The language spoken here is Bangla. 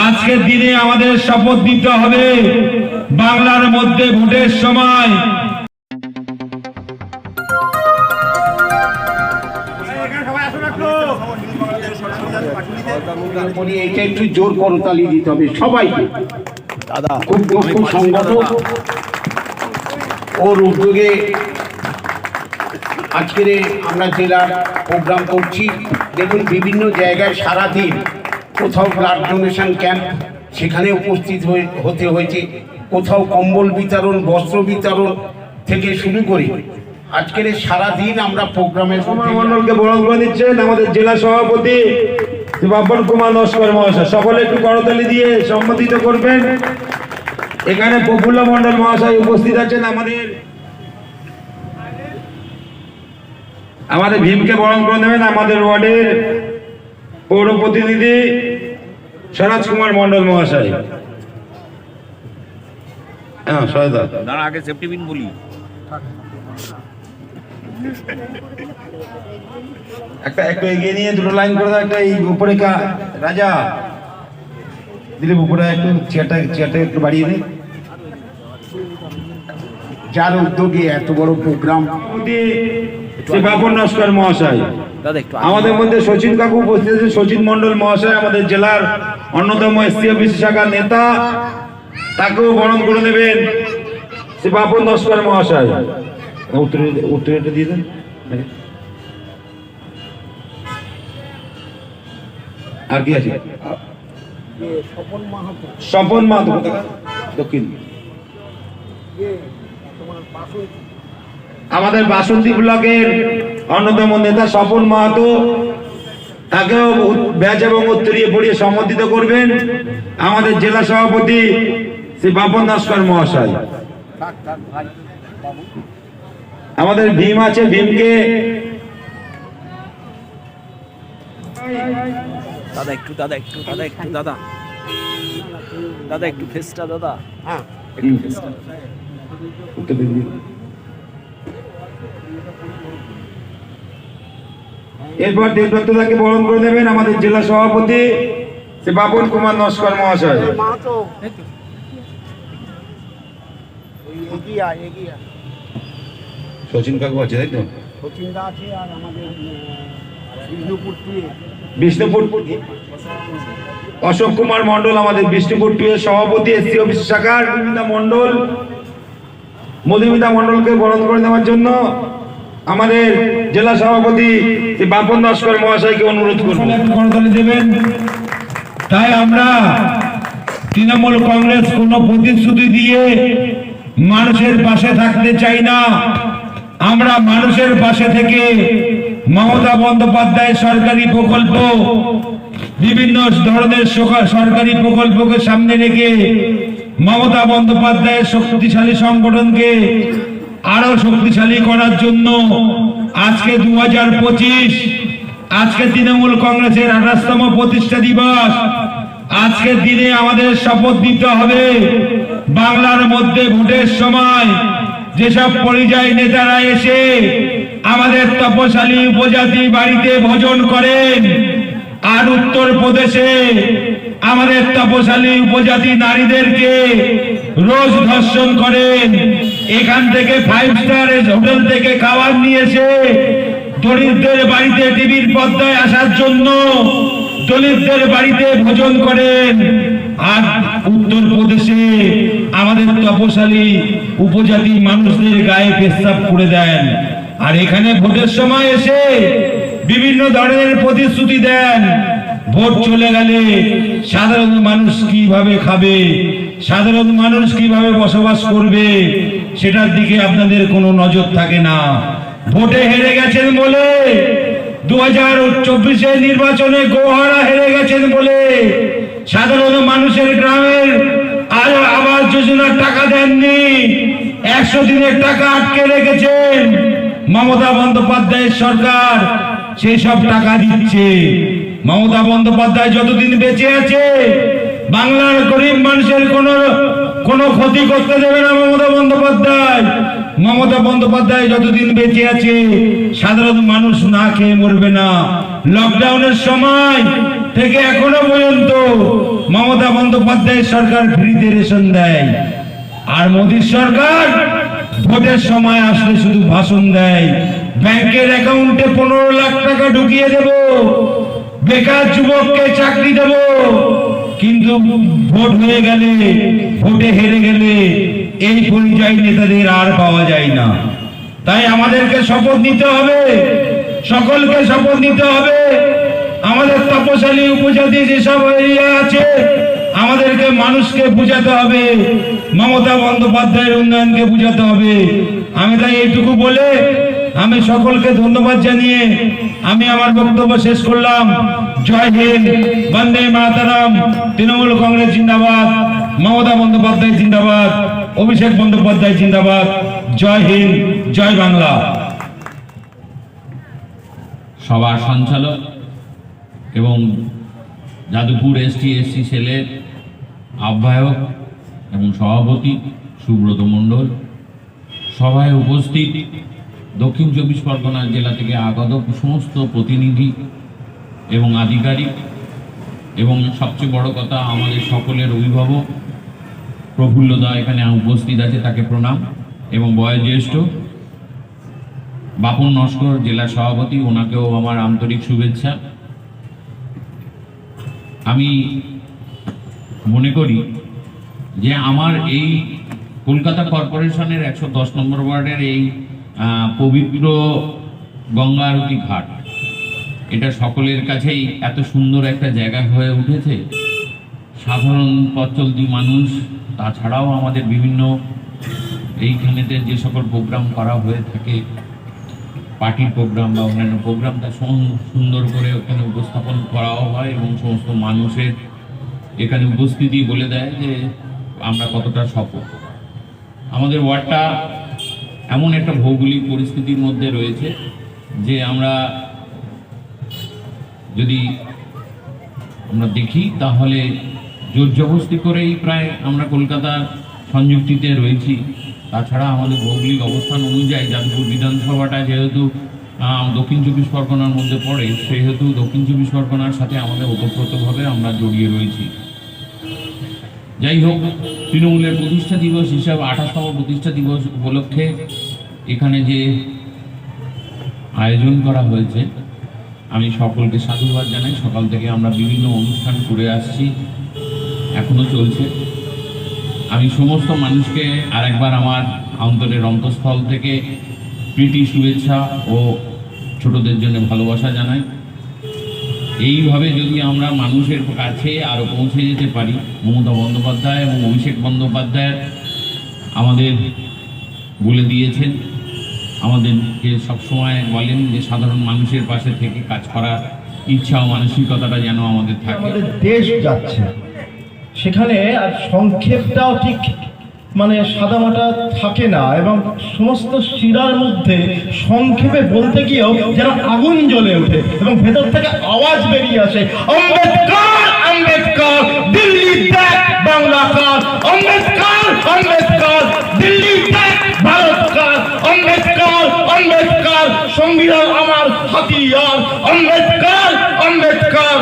আজকের দিনে আমাদের শপথ নিতে হবে বাংলার মধ্যে ভোটের সময়। এটা একটু জোর করতালি দিতে হবে সবাইকে। দাদা খুব দক্ষ সংগঠক ওর উদ্যোগে আজকের আমরা জেলার প্রোগ্রাম করছি। দেখুন বিভিন্ন জায়গায় সারাদিন কোথাও ব্লাড ডোনেশন ক্যাম্প, সেখানে উপস্থিত হতে হয়েছে। কোথাও কম্বল বিতরণ, বস্ত্র বিতরণ থেকে শুরু করে আজকের এই সারাদিন আমরা প্রোগ্রামের কুমার মন্ডলকে বরণ করে দিচ্ছেন আমাদের জেলা সভাপতি বাপন কুমার নস্কর মহাশয়। সকলে একটু করতালি দিয়ে সম্মতিত করবেন। এখানে প্রফুল্ল মন্ডল মহাশয় উপস্থিত আছেন আমাদের। আমাদের ভীমকে বরণ করে নেবেন আমাদের ওয়ার্ডের পৌর প্রতিনিধি স্বরাজ কুমার মন্ডল মহাশয়। হ্যাঁ সহায়তা। দাঁড়া আগে সেফটি পিন বলি। একটা একটু এগিয়ে নিয়ে দুটো লাইন করে দাও একটা এই উপরে কা রাজা। দিলীপ উপরে একটু চেয়ারটা চেয়ারটা একটু বাড়িয়ে দে। যার উদ্যোগে এত বড় প্রোগ্রাম বাপন নস্কর মহাশয়। আমাদের মধ্যে সচিন কাকু উপস্থিত আছে। সচিন মন্ডল মহাশয়, আমাদের জেলার অন্যতম এসসি অফিস শাখার নেতা। তাকেও বরণ করে নেবেন শ্রী বাপন নস্কর মহাশয়। উত্তরে উত্তরে দিয়ে দেন। আর কি আছে? স্বপন মাহাতো? দক্ষিণ। আমাদের বাসন্তী ব্লকের অন্যতম নেতা স্বপন মাহাতো তাকেও ব্যাচ এবং উত্তরীয় পড়িয়ে সম্বোধিত করবেন আমাদের জেলা সভাপতি শ্রী বাপন নস্কর মহাশয়। আমাদের ভীম আছে ভীমকে দাদা একটু দাদা একটু দাদা একটু দাদা। দাদা একটু ফেসটা দাদা। হ্যাঁ। একটু ফেসটা। এরপর দেবদত্তদাকে বরণ করে দেবেন আমাদের জেলা সভাপতি শ্রী বাপন কুমার নস্কর মহাশয়। সচিন কাকু আছে তাই তো? বিষ্ণুপুর অশোক কুমার মন্ডল আমাদের বিষ্ণুপুর টু এর সভাপতি এসসি অফিস শাখার মধুমিতা মন্ডল মধুমিতা মন্ডলকে বরণ করে নেওয়ার জন্য আমাদের জেলা সভাপতি বাপন নস্কর মহাশয়কে অনুরোধ করব। করতালি দেবেন। তাই আমরা তৃণমূল কংগ্রেস কোনো প্রতিশ্রুতি দিয়ে মানুষের পাশে থাকতে চাই না। আমরা মানুষের পাশে থেকে মমতা বন্দ্যোপাধ্যায় সরকারি প্রকল্প, বিভিন্ন ধরনের সরকারি প্রকল্পকে সামনে রেখে মমতা বন্দ্যোপাধ্যায়ের শক্তিশালী সংগঠনকে আরও শক্তিশালী করার জন্য আজকে দু হাজার পঁচিশ, আজকে তৃণমূল কংগ্রেসের আঠাশতম প্রতিষ্ঠা দিবস। আজকের দিনে আমাদের শপথ নিতে হবে বাংলার মধ্যে ভোটের সময়। যেসব পরিযায়ী নেতারা এসে আমাদের তপশালী উপজাতি বাড়িতে ভোজন করেন, আর উত্তর প্রদেশে আমাদের তপশালী উপজাতি নারীদেরকে রোজ ধর্ষণ করেন। এখান থেকে ফাইভ স্টার হোটেল থেকে খাবার নিয়েছে দরিদ্রের বাড়িতে টিভির পর্দায় আসার জন্য দলিতদের বাড়িতে ভোজন করেন। আর উত্তর প্রদেশে আমাদের তপশালী উপজাতি মানুষদের গায়ে পেশাব করে দেন। আর এখানে ভোটের সময় এসে বিভিন্ন ধরনের প্রতিশ্রুতি দেন। ভোট চলে গেলে সাধারণ মানুষ কীভাবে খাবে? সাধারণ মানুষ কীভাবে বসবাস করবে? সেটার দিকে আপনাদের কোনো নজর থাকে না। ভোটে হেরে গেছেন বলে দু হাজার চব্বিশে নির্বাচনে গোহারা হেরে গেছেন বলে সাধারণ মানুষের গ্রামের আরও আবাস যোজনার টাকা দেননি। একশো দিনের টাকা আটকে রেখেছেন। মমতা বন্দ্যোপাধ্যায়ের সরকার সেই সব টাকা দিচ্ছে। মমতা বন্দ্যোপাধ্যায় যতদিন বেঁচে আছে, বাংলার গরিব মানুষের কোনো কোনো ক্ষতি করতে দেবে না মমতা বন্দ্যোপাধ্যায়। মমতা বন্দ্যোপাধ্যায় যতদিন বেঁচে আছে, সাধারণ মানুষ না খেয়ে মরবে না। লকডাউনের সময় থেকে এখনও পর্যন্ত মমতা বন্দ্যোপাধ্যায় সরকার ফ্রিতে রেশন দেয়। আর মোদীর সরকার ভোটের সময় আসলে শুধু ভাষণ দেয়। ব্যাংকের অ্যাকাউন্টে পনেরো লাখ টাকা ঢুকিয়ে দেব। বেকার যুবককে চাকরি দেব। কিন্তু ভোট হয়ে গেলে, ভোটে হেরে গেলে এই পরিযায়ী নেতাদের আর পাওয়া যায় না। তাই আমাদেরকে শপথ নিতে হবে, সকলকে শপথ নিতে হবে। আমাদের তপশালী উপজাতি যেসব এরিয়া আছে, আমাদেরকে মানুষকে বুঝাতে হবে, মমতা বন্দ্যোপাধ্যায়ের উন্নয়নকে বুঝাতে হবে। আমি তাই এইটুকু বলে আমি সকলকে ধন্যবাদ জানিয়ে আমি আমার বক্তব্য শেষ করলাম। জয় হিন্দ, বন্দে মাতারাম, তৃণমূল কংগ্রেস জিন্দাবাদ, মমতা বন্দ্যোপাধ্যায় জিন্দাবাদ, অভিষেক বন্দ্যোপাধ্যায় জিন্দাবাদ। জয় হিন্দ, জয় বাংলা। সভার সঞ্চালক এবং যাদবপুর এসটি, এসসি সেলের আহ্বায়ক এবং সভাপতি সুব্রত মণ্ডল সভায় উপস্থিত দক্ষিণ চব্বিশ পরগনা জেলা থেকে আগত সমস্ত প্রতিনিধি এবং আধিকারিক এবং সবচেয়ে বড় কথা আমাদের সকলের অভিভাবক প্রফুল্লদা এখানে উপস্থিত আছে, তাকে প্রণাম। এবং বয়োজ্যেষ্ঠ বাপন নস্কর জেলা সভাপতি, ওনাকেও আমার আন্তরিক শুভেচ্ছা। আমি মনে করি যে আমার এই কলকাতা কর্পোরেশনের একশো দশ নম্বর ওয়ার্ডের এই পবিত্র গঙ্গা আরতি ঘাট। এটা সকলের কাছেই এত সুন্দর একটা জায়গা হয়ে উঠেছে। সাধারণ পথ চলতি মানুষ, তাছাড়াও আমাদের বিভিন্ন এইখানেতে যে সকল প্রোগ্রাম করা হয়ে থাকে পার্টির প্রোগ্রাম বা অন্যান্য প্রোগ্রাম তা সুন্দর করে ওখানে উপস্থাপন করাও হয় এবং সমস্ত মানুষের এখানে উপস্থিতি বলে দেয় যে আমরা কতটা সফল। আমাদের ওয়ার্ডটা এমন একটা ভৌগোলিক পরিস্থিতির মধ্যে রয়েছে যে আমরা যদি আমরা দেখি, তাহলে জোর জবস্তি করেই প্রায় আমরা কলকাতার সংযুক্তিতে রয়েছি। তাছাড়া আমাদের ভৌগোলিক অবস্থান অনুযায়ী যাদবপুর বিধানসভাটা যেহেতু দক্ষিণ চব্বিশ পরগনার মধ্যে পড়ে, সেহেতু দক্ষিণ চব্বিশ পরগনার সাথে আমাদের ওতপ্রোতভাবে আমরা জড়িয়ে রয়েছি। যাই হোক, তৃণমূলের প্রতিষ্ঠা দিবস হিসাবে আঠাশতম প্রতিষ্ঠা দিবস উপলক্ষে এখানে যে আয়োজন করা হয়েছে, আমি সকলকে সাধুবাদ জানাই। সকাল থেকে আমরা বিভিন্ন অনুষ্ঠান করে আসছি, এখনও চলছে। আমি সমস্ত মানুষকে আরেকবার আমার অন্তরের অন্তঃস্থল থেকে প্রীতি শুভেচ্ছা ও ছোটদের জন্য ভালোবাসা জানাই। এইভাবে যদি আমরা মানুষের কাছে আরও পৌঁছে যেতে পারি, মমতা বন্দ্যোপাধ্যায় এবং অভিষেক বন্দ্যোপাধ্যায় আমাদের বলে দিয়েছেন, আমাদেরকে সবসময় বলেন যে সাধারণ মানুষের পাশে থেকে কাজ করার ইচ্ছা ও মানসিকতাটা যেন আমাদের থাকে। আমাদের দেশ যাচ্ছে। সেখানে আর সংক্ষেপটাও ঠিক মানে সাদামাটা থাকে না এবং সমস্ত শিরার মধ্যে সংক্ষেপে বলতে গিয়েও যেন আগুন জ্বলে ওঠে এবং ভেতর থেকে আওয়াজ বেরিয়ে আসে, আম্বেদকর আম্বেদকর, দিল্লি দেখ বাংলা কার, আম্বেদকর আম্বেদকর, দিল্লি দেখ ভারত কার, আম্বেদকর আম্বেদকর, সংবিধান আমার হাতিয়ার, আম্বেদকর আম্বেদকর।